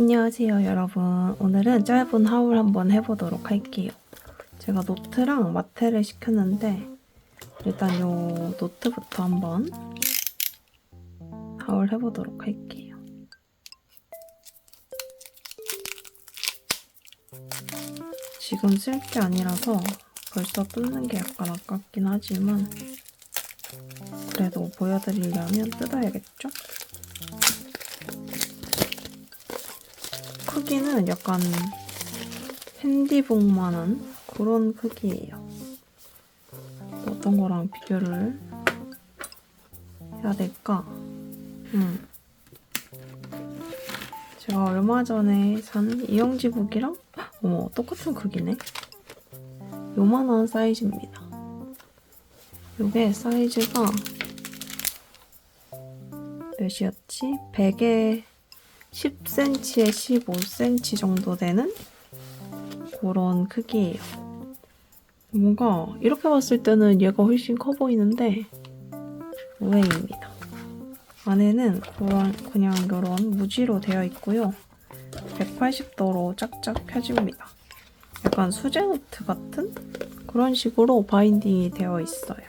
안녕하세요 여러분. 오늘은 짧은 하울 한번 해보도록 할게요. 제가 노트랑 마테를 시켰는데 일단 요 노트부터 한번 하울 해보도록 할게요. 지금 쓸 게 아니라서 벌써 뜯는 게 약간 아깝긴 하지만 그래도 보여드리려면 뜯어야겠죠? 크기는 약간 핸디북만한 그런 크기예요. 어떤 거랑 비교를 해야 될까? 음. 제가 얼마 전에 산 이영지북이랑 어머 똑같은 크기네. 요만한 사이즈입니다. 요게 사이즈가 몇이었지? 100에 10cm에 15cm 정도 되는 그런 크기예요. 뭔가 이렇게 봤을 때는 얘가 훨씬 커 보이는데 오해입니다. 안에는 그런 그냥 이런 무지로 되어 있고요. 180도로 짝짝 펴집니다. 약간 수제 노트 같은 그런 식으로 바인딩이 되어 있어요.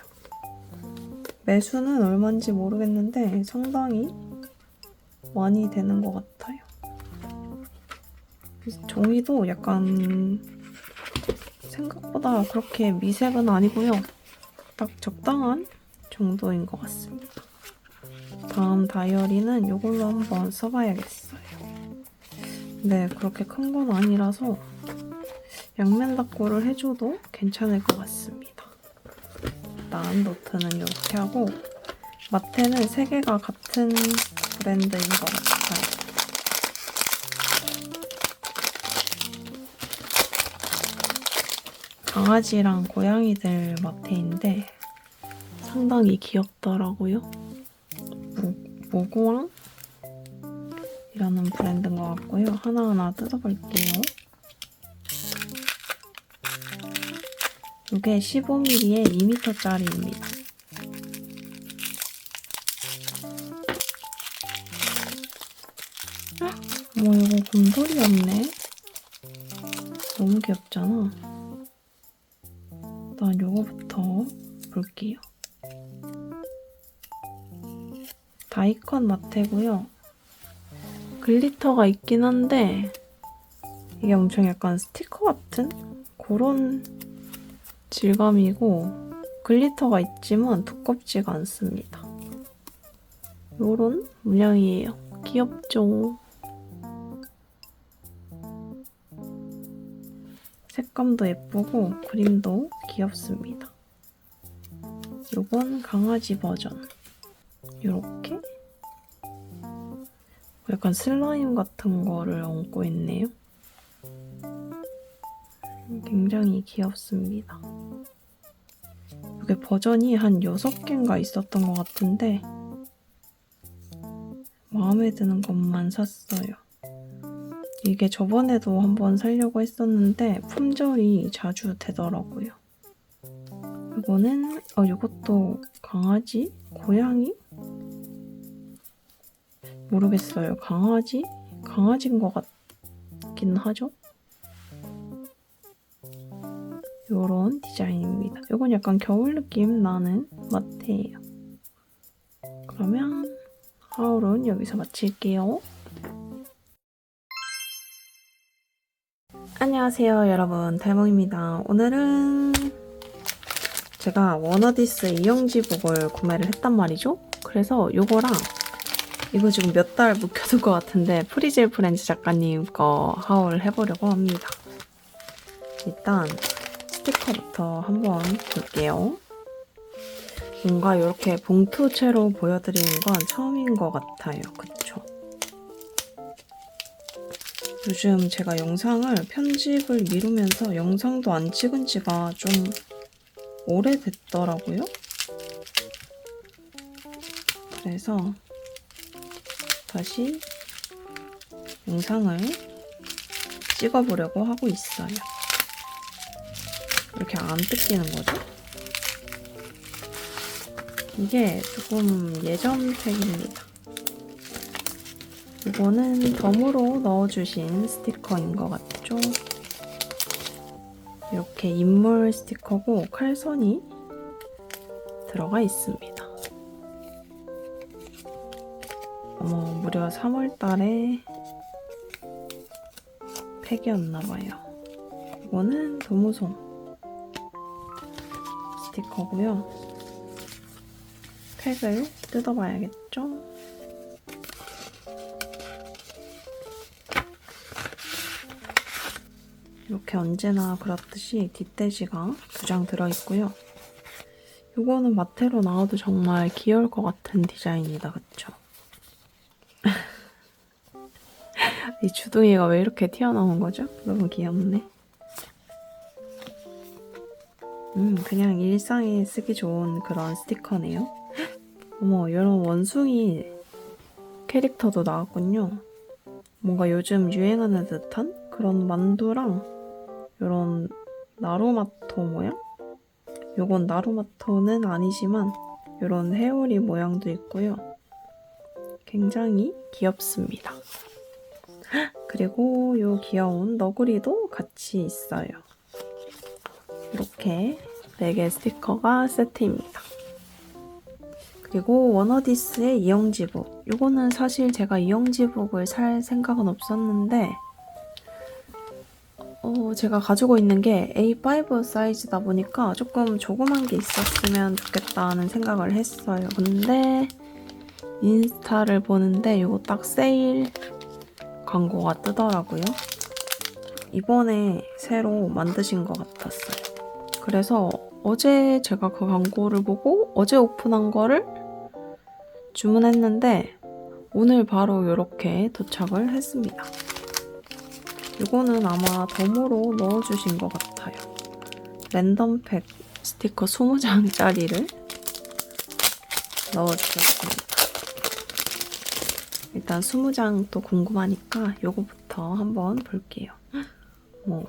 매수는 얼마인지 모르겠는데 상당히 많이 되는 것 같아요. 종이도 약간 생각보다 그렇게 미색은 아니고요. 딱 적당한 정도인 것 같습니다. 다음 다이어리는 이걸로 한번 써봐야겠어요. 네, 그렇게 큰 건 아니라서 양면 닦고를 해줘도 괜찮을 것 같습니다. 일단 노트는 이렇게 하고 마테는 세 개가 같은 브랜드인 것 같아요. 강아지랑 고양이들 마테인데 상당히 귀엽더라고요. 모, 모고왕? 이라는 브랜드인 것 같고요. 하나하나 뜯어볼게요. 이게 15mm에 2m짜리입니다. 어머 이거 곰돌이였네. 너무 귀엽잖아. 일단 요거부터 볼게요. 다이컨 마테고요. 글리터가 있긴 한데 이게 엄청 약간 스티커 같은 그런 질감이고 글리터가 있지만 두껍지가 않습니다. 요런 문양이에요. 귀엽죠? 색감도 예쁘고 그림도 귀엽습니다. 요건 강아지 버전. 요렇게 약간 슬라임 같은 거를 얹고 있네요. 굉장히 귀엽습니다. 이게 버전이 한 6개인가 있었던 것 같은데 마음에 드는 것만 샀어요. 이게 저번에도 한번 살려고 했었는데 품절이 자주 되더라고요. 이거는 어 이것도 강아지? 고양이? 모르겠어요. 강아지? 강아지인 것 같긴 하죠? 요런 디자인입니다. 이건 약간 겨울 느낌 나는 마트예요. 그러면 하울은 여기서 마칠게요. 안녕하세요 여러분 달몽입니다. 오늘은 제가 워너디스 이영지 북을 구매를 했단 말이죠. 그래서 요거랑 이거 지금 몇 달 묵혀둔 것 같은데 프리젤 프렌즈 작가님 거 하울 해보려고 합니다. 일단 스티커부터 한번 볼게요. 뭔가 이렇게 봉투채로 보여드리는 건 처음인 것 같아요. 그쵸? 요즘 제가 영상을 편집을 미루면서 영상도 안 찍은 지가 좀 오래됐더라고요. 그래서 다시 영상을 찍어보려고 하고 있어요. 이렇게 안 뜯기는 거죠? 이게 조금 예전 팩입니다. 이거는 덤으로 넣어주신 스티커인 것 같죠? 이렇게 인물 스티커고 칼선이 들어가 있습니다. 어머, 무려 3월달에 팩이었나봐요. 이거는 도무송 스티커고요. 팩을 뜯어봐야겠죠? 이렇게 언제나 그렇듯이 뒷돼지가 두 장 들어있고요. 이거는 마테로 나와도 정말 귀여울 것 같은 디자인이다, 그쵸? 이 주둥이가 왜 이렇게 튀어나온 거죠? 너무 귀엽네. 음, 그냥 일상에 쓰기 좋은 그런 스티커네요. 어머, 이런 원숭이 캐릭터도 나왔군요. 뭔가 요즘 유행하는 듯한 그런 만두랑 이런 나루마토 모양? 요건 나루마토는 아니지만 이런 회오리 모양도 있고요. 굉장히 귀엽습니다. 그리고 요 귀여운 너구리도 같이 있어요. 이렇게 4개 스티커가 세트입니다. 그리고 워너디스의 이영지북. 이거는 사실 제가 이영지북을 살 생각은 없었는데 어, 제가 가지고 있는 게 A5 사이즈다 보니까 조금 조그만 게 있었으면 좋겠다는 생각을 했어요. 근데 인스타를 보는데 이거 딱 세일 광고가 뜨더라고요. 이번에 새로 만드신 것 같았어요. 그래서 어제 제가 그 광고를 보고 어제 오픈한 거를 주문했는데 오늘 바로 이렇게 도착을 했습니다. 이거는 아마 덤으로 넣어주신 것 같아요. 랜덤팩 스티커 20장짜리를 넣어주셨습니다. 일단 20장 또 궁금하니까 이거부터 한번 볼게요. 뭐,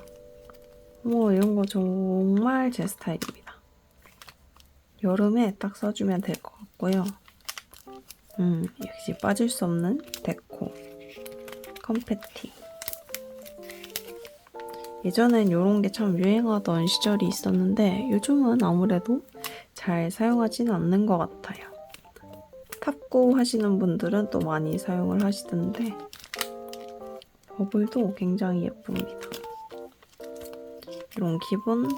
뭐 이런 거 정말 제 스타일입니다. 여름에 딱 써주면 될 것 같고요. 음, 역시 빠질 수 없는 데코. 컴패티. 예전엔 이런 게 참 유행하던 시절이 있었는데 요즘은 아무래도 잘 사용하지는 않는 것 같아요. 탑고 하시는 분들은 또 많이 사용을 하시던데 버블도 굉장히 예쁩니다. 이런 기본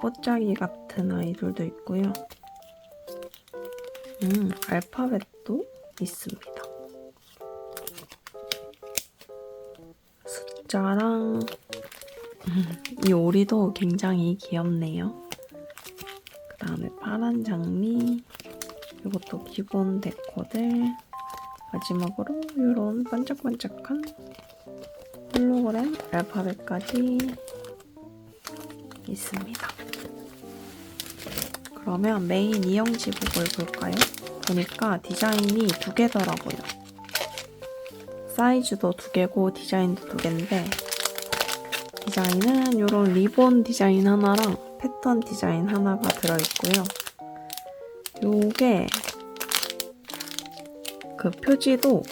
꽃자기 같은 아이들도 있고요. 음, 알파벳도 있습니다. 숫자랑 이 오리도 굉장히 귀엽네요. 그 다음에 파란 장미, 이것도 기본 데코들. 마지막으로 이런 반짝반짝한 홀로그램 알파벳까지 있습니다. 그러면 메인 이영지 북을 볼까요? 보니까 디자인이 두 개더라고요. 사이즈도 두 개고 디자인도 두 개인데 디자인은 이런 리본 디자인 하나랑 패턴 디자인 하나가 들어있고요. 요게 그 표지도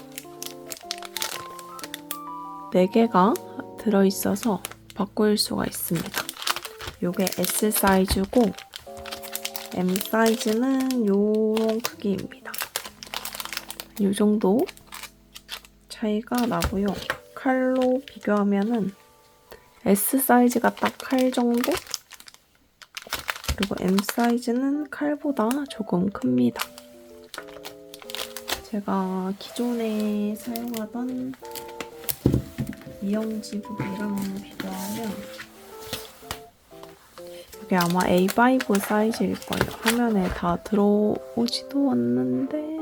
4개가 들어있어서 바꿀 수가 있습니다. 요게 S 사이즈고 M 사이즈는 요런 크기입니다. 요 정도 차이가 나고요. 칼로 비교하면은 S 사이즈가 딱 칼 정도? 그리고 M 사이즈는 칼보다 조금 큽니다. 제가 기존에 사용하던 이영지북이랑 비교하면 이게 아마 A5 사이즈일 거예요. 화면에 다 들어오지도 않는데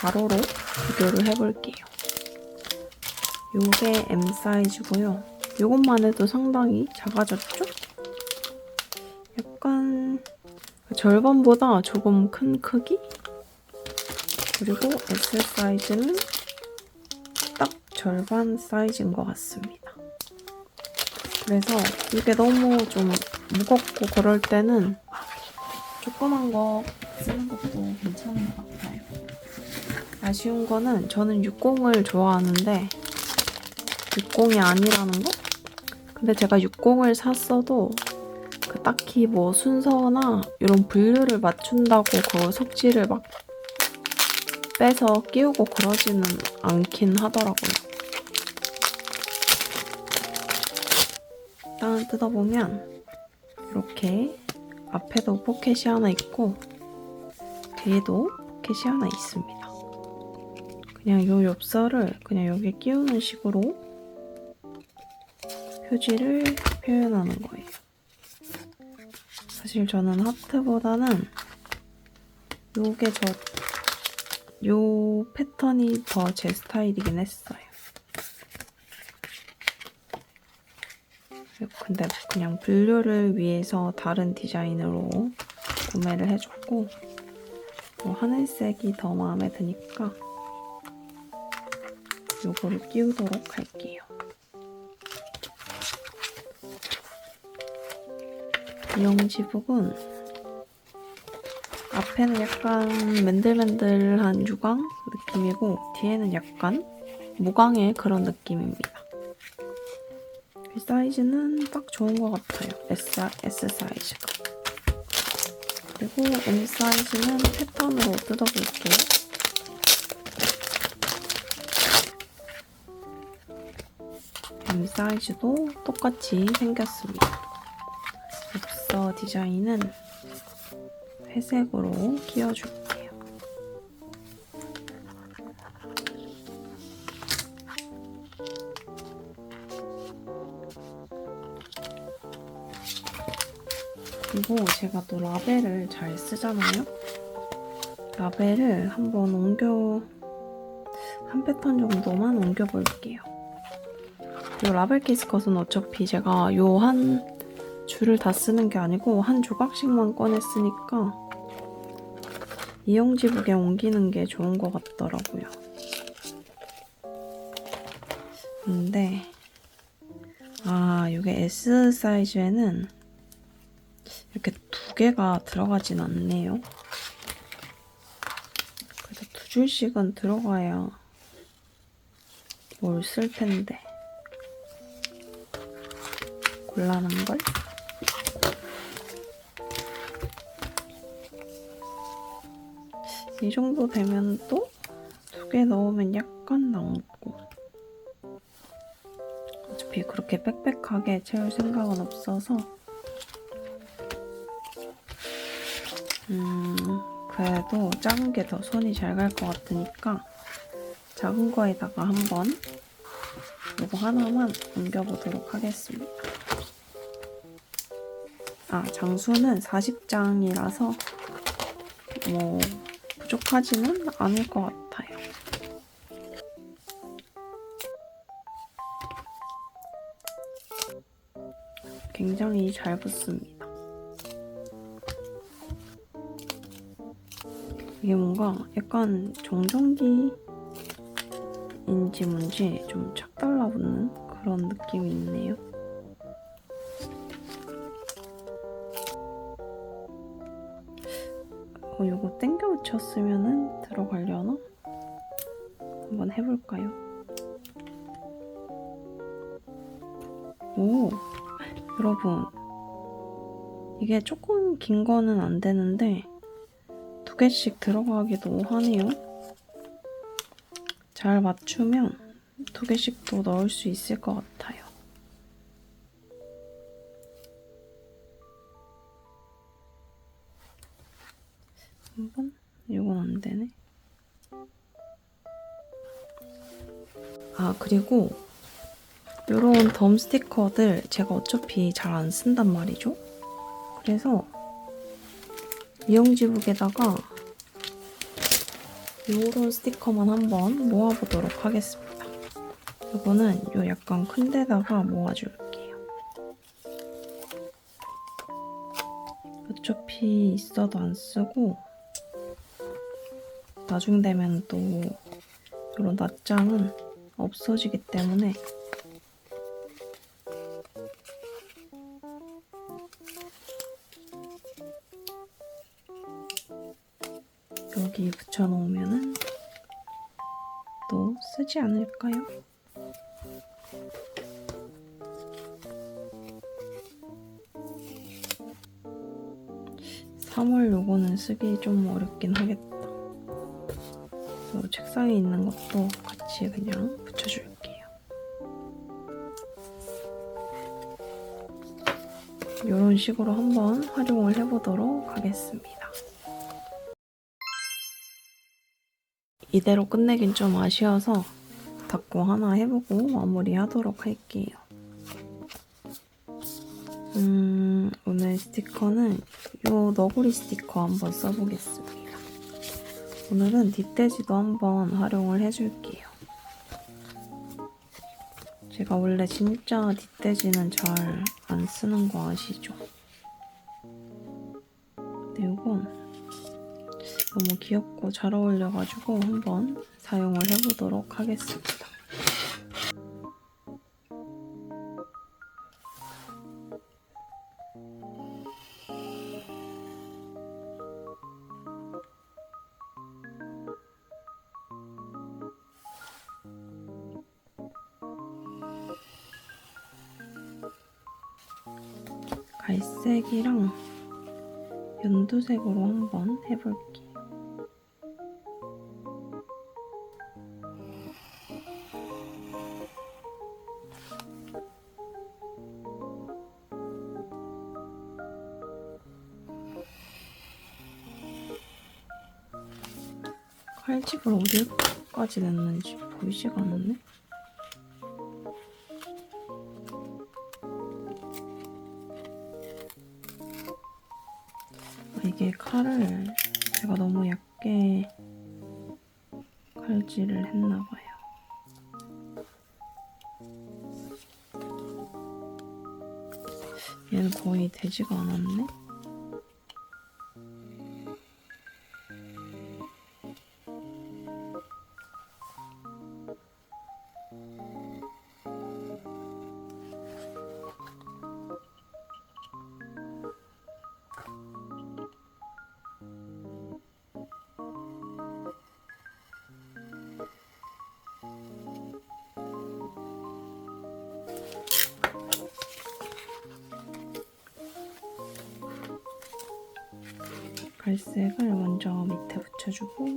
가로로 비교를 해볼게요. 요게 M 사이즈고요. 요것만 해도 상당히 작아졌죠? 약간 절반보다 조금 큰 크기? 그리고 S 사이즈는 딱 절반 사이즈인 것 같습니다. 그래서 이게 너무 좀 무겁고 그럴 때는 조그만 거 쓰는 것도 괜찮은 것 같아요. 아쉬운 거는 저는 60을 좋아하는데 60이 아니라는 거? 근데 제가 60을 샀어도 그 딱히 뭐 순서나 이런 분류를 맞춘다고 그 석지를 막 빼서 끼우고 그러지는 않긴 하더라고요. 일단 뜯어보면 이렇게 앞에도 포켓이 하나 있고 뒤에도 포켓이 하나 있습니다. 그냥 이 엽서를 그냥 여기에 끼우는 식으로 표지를 표현하는 거예요. 사실 저는 하트보다는 요게 저, 요 패턴이 더 제 스타일이긴 했어요. 근데 그냥 분류를 위해서 다른 디자인으로 구매를 해줬고 뭐 하늘색이 더 마음에 드니까 요거를 끼우도록 할게요. 이용지북은 앞에는 약간 맨들맨들한 유광 느낌이고 뒤에는 약간 무광의 그런 느낌입니다. 이 사이즈는 딱 좋은 것 같아요. S, S 사이즈가. 그리고 M 사이즈는 패턴으로 뜯어볼게요. M 사이즈도 똑같이 생겼습니다. 엽서 디자인은 회색으로 끼워줄게요. 그리고 제가 또 라벨을 잘 쓰잖아요. 라벨을 한번 옮겨 한 패턴 정도만 옮겨 볼게요. 이 라벨 케이스 컷은 어차피 제가 요한 줄을 다 쓰는 게 아니고 한 조각씩만 꺼냈으니까 이용지북에 옮기는 게 좋은 것 같더라고요. 근데 아 이게 S 사이즈에는 이렇게 두 개가 들어가진 않네요. 그래서 두 줄씩은 들어가야 뭘 쓸 텐데. 곤란한 걸? 이 정도 되면 또 두 개 넣으면 약간 남고 어차피 그렇게 빽빽하게 채울 생각은 없어서 음 그래도 작은 게 더 손이 잘 갈 것 같으니까 작은 거에다가 한번 이거 하나만 옮겨보도록 하겠습니다. 아, 장수는 40장이라서 뭐 부족하지는 않을 것 같아요. 굉장히 잘 붙습니다. 이게 뭔가 약간 정전기인지 뭔지 좀 착 달라붙는 그런 느낌이 있네요. 어, 이거 땡겨 붙였으면은 들어가려나? 한번 해볼까요? 오, 여러분. 이게 조금 긴 거는 안 되는데, 두 개씩 들어가기도 하네요. 잘 맞추면 두 개씩 더 넣을 수 있을 것 같아요. 한번 이건 안 되네. 아 그리고 이런 덤 스티커들 제가 어차피 잘 안 쓴단 말이죠. 그래서 이용지북에다가 이런 스티커만 한번 모아보도록 하겠습니다. 이거는 요 약간 큰 데다가 모아줄게요. 어차피 있어도 안 쓰고 나중 되면 또 이런 낱장은 없어지기 때문에 여기 붙여놓으면은 쓰지 않을까요? 삼월 요거는 쓰기 좀 어렵긴 하겠다. 책상에 있는 것도 같이 그냥 붙여줄게요. 이런 식으로 한번 활용을 해보도록 하겠습니다. 이대로 끝내긴 좀 아쉬워서 닫고 하나 해보고 마무리하도록 할게요. 음, 오늘 스티커는 요 너구리 스티커 한번 써보겠습니다. 오늘은 뒷돼지도 한번 활용을 해줄게요. 제가 원래 진짜 뒷돼지는 잘 안 쓰는 거 아시죠? 근데 이건 너무 귀엽고 잘 어울려가지고 한번 사용을 해보도록 하겠습니다. 갈색이랑 연두색으로 한번 해볼게요. 칼집을 어디까지 냈는지 보이지가 않네. 아, 이게 칼을 제가 너무 얇게 칼질을 했나봐요. 얘는 거의 되지가 않았네. 갈색을 먼저 밑에 붙여주고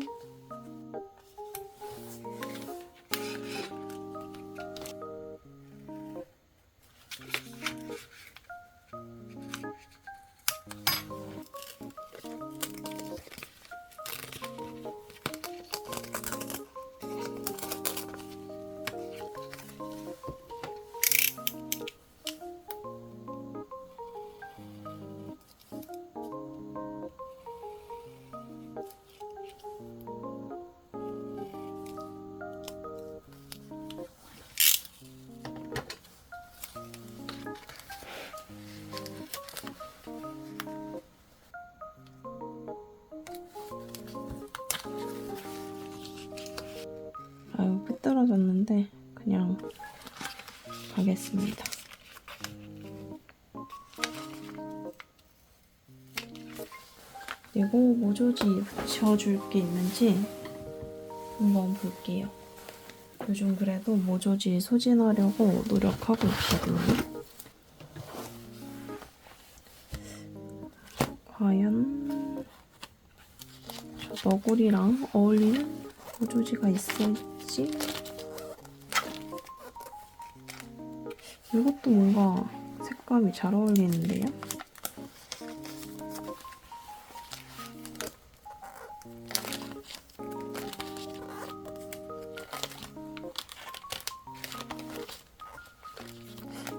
아유 삐뚤어졌는데 그냥 가겠습니다. 그리고 모조지 붙여줄 게 있는지 한번 볼게요. 요즘 그래도 모조지 소진하려고 노력하고 있거든요. 과연 저 너구리랑 어울리는 모조지가 있을지? 이것도 뭔가 색감이 잘 어울리는데요?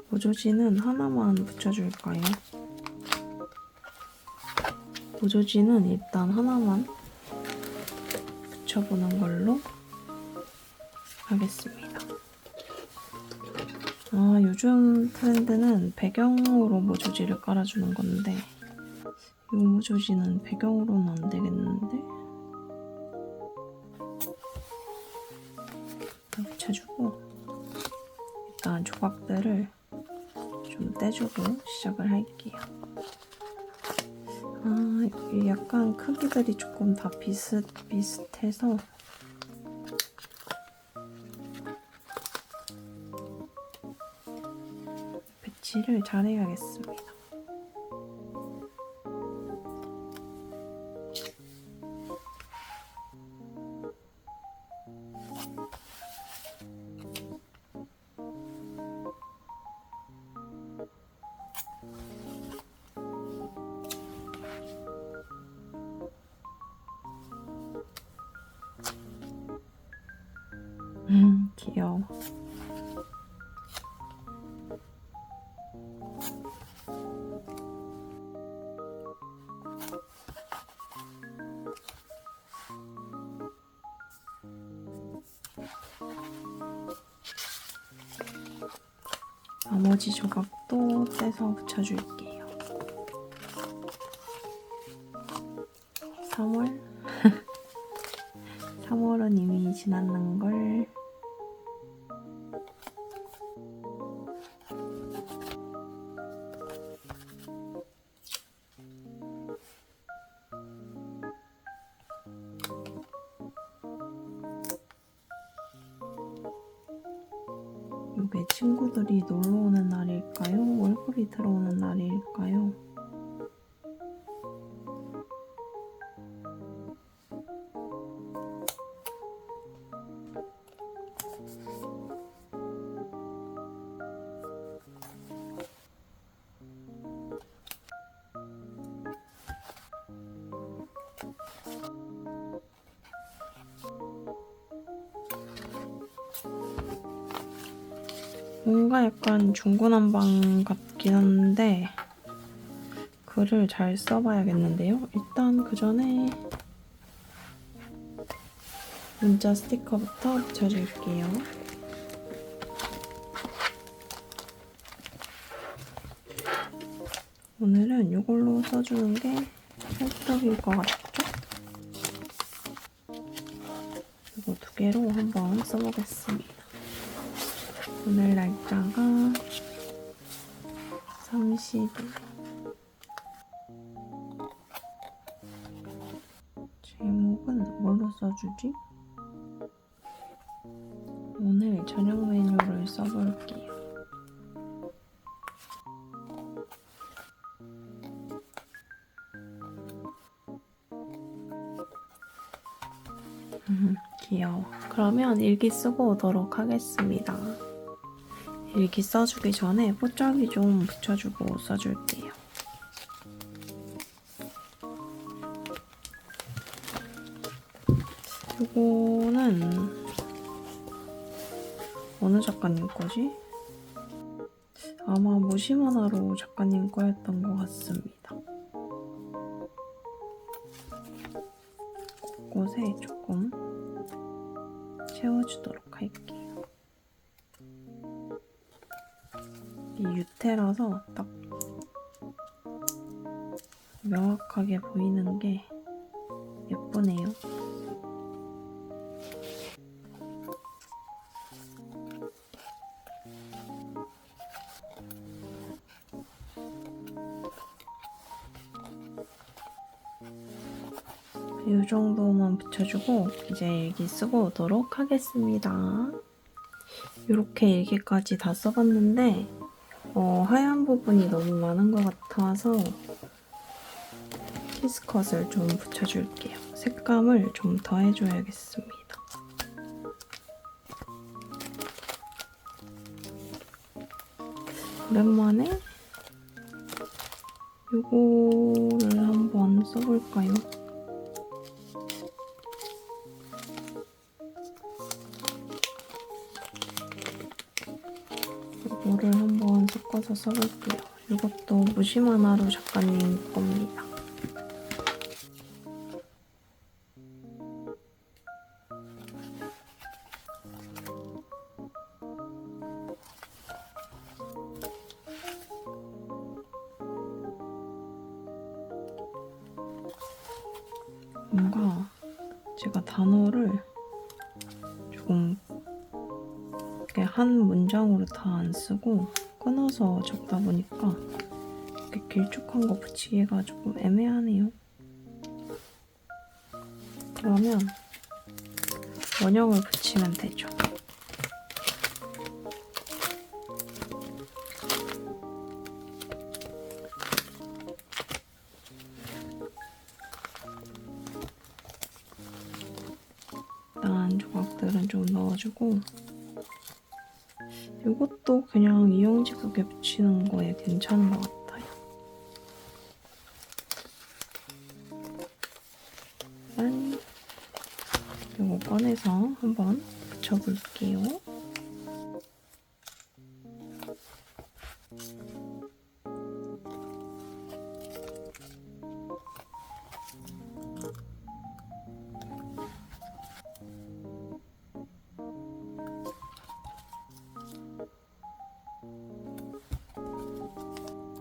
모조지는 하나만 붙여줄까요? 모조지는 일단 하나만 붙여보는 걸로 하겠습니다. 아, 요즘 트렌드는 배경으로 모조지를 깔아주는 건데 이 모조지는 배경으로는 안 되겠는데? 일단 붙여주고 일단 조각들을 좀 떼주고 시작을 할게요. 아, 이 약간 크기들이 조금 다 비슷, 비슷해서 나머지를 잘해야겠습니다. 나머지 조각도 떼서 붙여줄게요. 3월? 3월은 이미 지났는 걸. 뭔가 약간 중구난방 같긴 한데 글을 잘 써봐야겠는데요. 일단 그 전에 문자 스티커부터 붙여줄게요. 오늘은 이걸로 써주는 게 찰떡일 것 같죠? 이거 두 개로 한번 써보겠습니다. 오늘 날짜가 30일. 제목은 뭘로 써주지? 오늘 저녁 메뉴를 써볼게요. 음, 귀여워. 그러면 일기 쓰고 오도록 하겠습니다. 일기 써주기 전에 뽀짝이 좀 붙여주고 써줄게요. 이거는 어느 작가님 거지? 아마 무시만화로 작가님 거였던 것 같습니다. 곳곳에 조금 채워주도록 할게요. 이 유태라서 딱 명확하게 보이는 게 예쁘네요. 이 정도만 붙여주고 이제 일기 쓰고 오도록 하겠습니다. 이렇게 일기까지 다 써봤는데 어, 하얀 부분이 너무 많은 것 같아서 키스컷을 좀 붙여줄게요. 색감을 좀 더해줘야겠습니다. 오랜만에 이거를 한번 써볼까요? 섞어서 써볼게요. 이것도 무심하나로 작가님 겁니다. 뭔가 제가 단어를 조금 한 문장으로 다 안 쓰고 적다 보니까 이렇게 길쭉한 거 붙이기가 조금 애매하네요. 그러면 원형을 붙이면 되죠. 일단 조각들은 좀 넣어주고 이것도 그냥 이용지국에 붙이는 거에 괜찮은 것 같아요. 짠! 이거 꺼내서 한번 붙여볼게요.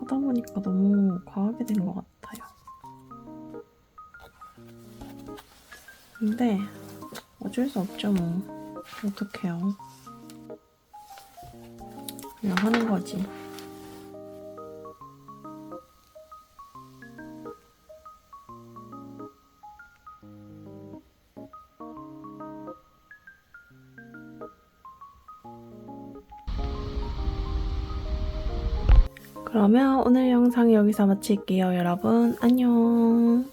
하다 보니까 너무 과하게 된 것 같아요. 근데 어쩔 수 없죠 뭐. 어떡해요. 그냥 하는 거지. 그러면 오늘 영상 여기서 마칠게요, 여러분. 안녕.